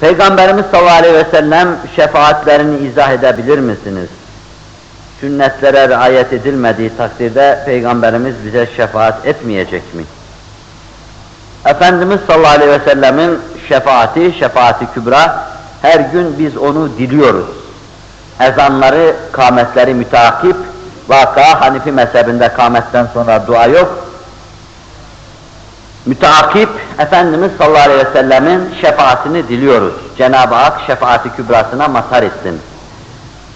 Peygamberimiz sallallahu aleyhi ve sellem şefaatlerini izah edebilir misiniz? Sünnetlere riayet edilmediği takdirde Peygamberimiz bize şefaat etmeyecek mi? Efendimiz sallallahu aleyhi ve sellemin şefaati, şefaati kübra, her gün biz onu diliyoruz. Ezanları, kâmetleri müteakip, vaka Hanifi mezhebinde kâmetten sonra dua yok. Müteakip, Efendimiz sallallahu aleyhi ve sellemin şefaatini diliyoruz. Cenab-ı Hak şefaati kübrasına mazhar etsin.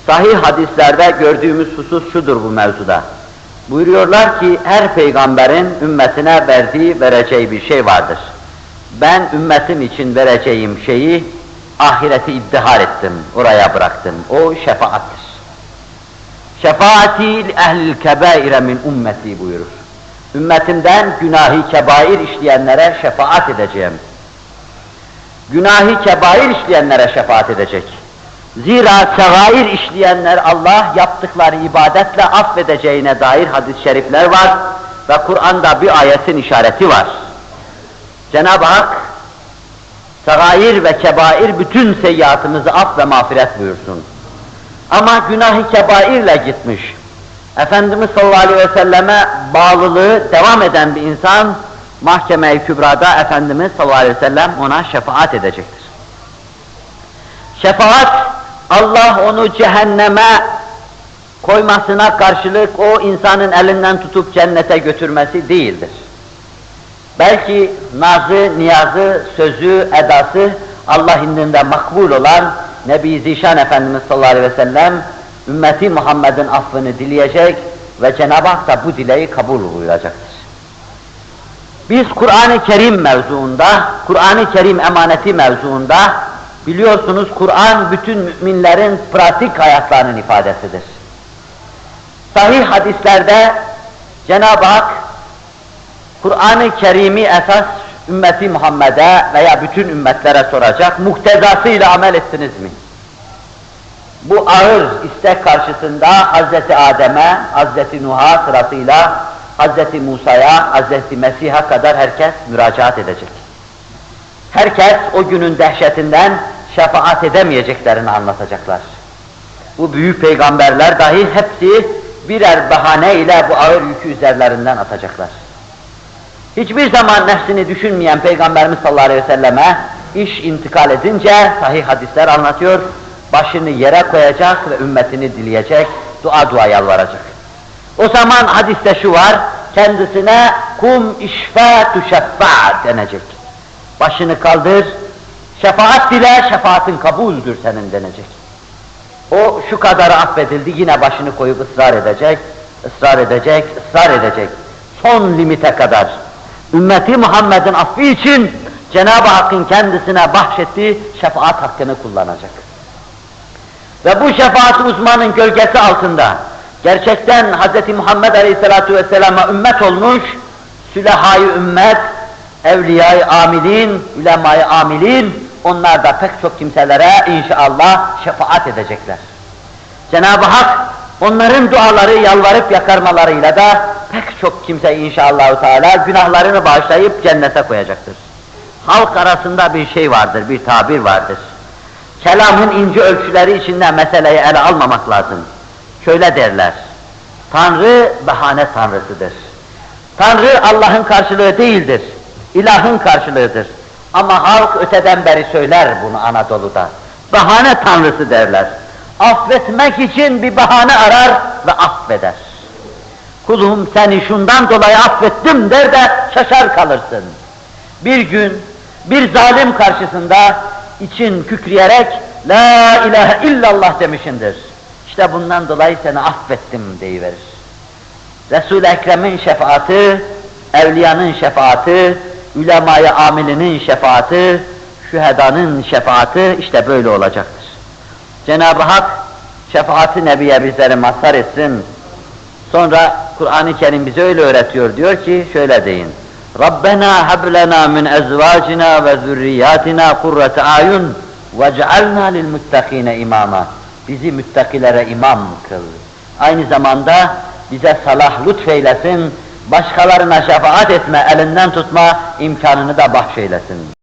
Sahih hadislerde gördüğümüz husus şudur bu mevzuda. Buyuruyorlar ki her peygamberin ümmetine verdiği, vereceği bir şey vardır. Ben ümmetim için vereceğim şeyi ahireti iddihar ettim, oraya bıraktım. O şefaattir. Şefaati ehlil kebaire min ümmeti buyurur. Ümmetimden günahı kebair işleyenlere şefaat edeceğim. Günahı kebair işleyenlere şefaat edecek. Zira segair işleyenler Allah yaptıkları ibadetle affedeceğine dair hadis-i şerifler var ve Kur'an'da bir ayetin işareti var. Cenab-ı Hak segair ve kebair bütün seyyiatımızı af ve mağfiret buyursun. Ama günahı kebairle gitmiş. Efendimiz sallallahu aleyhi ve selleme bağlılığı devam eden bir insan mahkeme-i kübrada Efendimiz sallallahu aleyhi ve sellem ona şefaat edecektir. Şefaat Allah onu cehenneme koymasına karşılık o insanın elinden tutup cennete götürmesi değildir. Belki nazı, niyazı, sözü, edası Allah indinde makbul olan Nebi Zişan Efendimiz sallallahu aleyhi ve sellem ümmeti Muhammed'in affını dileyecek ve Cenab-ı Hak da bu dileği kabul buyuracaktır. Biz Kur'an-ı Kerim mevzuunda, Kur'an-ı Kerim emaneti mevzuunda biliyorsunuz Kur'an bütün müminlerin pratik hayatlarının ifadesidir. Sahih hadislerde Cenab-ı Hak Kur'an-ı Kerim'i esas ümmeti Muhammed'e veya bütün ümmetlere soracak, muktezasıyla amel ettiniz mi? Bu ağır istek karşısında Hz. Adem'e, Hz. Nuh'a sırasıyla Hz. Musa'ya, Hz. Mesih'e kadar herkes müracaat edecek. Herkes o günün dehşetinden şefaat edemeyeceklerini anlatacaklar. Bu büyük peygamberler dahi hepsi birer bahane ile bu ağır yükü üzerlerinden atacaklar. Hiçbir zaman nefsini düşünmeyen Peygamberimiz sallallahu aleyhi ve selleme iş intikal edince sahih hadisler anlatıyor, başını yere koyacak ve ümmetini dileyecek, dua dua yalvaracak. O zaman hadiste şu var, kendisine kum işfe tuşeffa denecek. Başını kaldır, şefaat dile, şefaatin kabuldür senin denecek. O şu kadar affedildi, yine başını koyup ısrar edecek, ısrar edecek, ısrar edecek. Son limite kadar. Ümmeti Muhammed'in affı için Cenab-ı Hakk'ın kendisine bahşettiği şefaat hakkını kullanacak. Ve bu şefaat uzmanın gölgesi altında gerçekten Hz. Muhammed Aleyhisselatü Vesselam'a ümmet olmuş, sülehayı ümmet, evliyayı amilin, ulemayı amilin, onlar da pek çok kimselere inşallah şefaat edecekler. Cenab-ı Hak onların duaları, yalvarıp yakarmalarıyla da pek çok kimse inşallah Teala günahlarını bağışlayıp cennete koyacaktır. Halk arasında bir şey vardır, bir tabir vardır. Kelamın ince ölçüleri içinde meseleyi ele almamak lazım. Şöyle derler, Tanrı bahane tanrısıdır. Tanrı Allah'ın karşılığı değildir, ilahın karşılığıdır. Ama halk öteden beri söyler bunu Anadolu'da. Bahane tanrısı derler. Affetmek için bir bahane arar ve affeder. Kulum seni şundan dolayı affettim der de şaşar kalırsın. Bir gün bir zalim karşısında için kükreyerek La ilahe illallah demişindir. İşte bundan dolayı seni affettim deyiverir. Resul-i Ekrem'in şefaati, evliyanın şefaati, ulemayı amilinin şefaati, şühedanın şefaati işte böyle olacaktır. Cenab-ı Hak şefaati Nebi'ye bizleri mazhar etsin. Sonra Kur'an-ı Kerim bize öyle öğretiyor. Diyor ki şöyle deyin. Rabbena lena min ezvacina ve zürriyatina kurrate ayun vec'alna lil muttakine imama. Bizi müttakilere imam kıl. Aynı zamanda bize salah lütfeylesin, başkalarına şefaat etme, elinden tutma imkanını da bahşeylesin.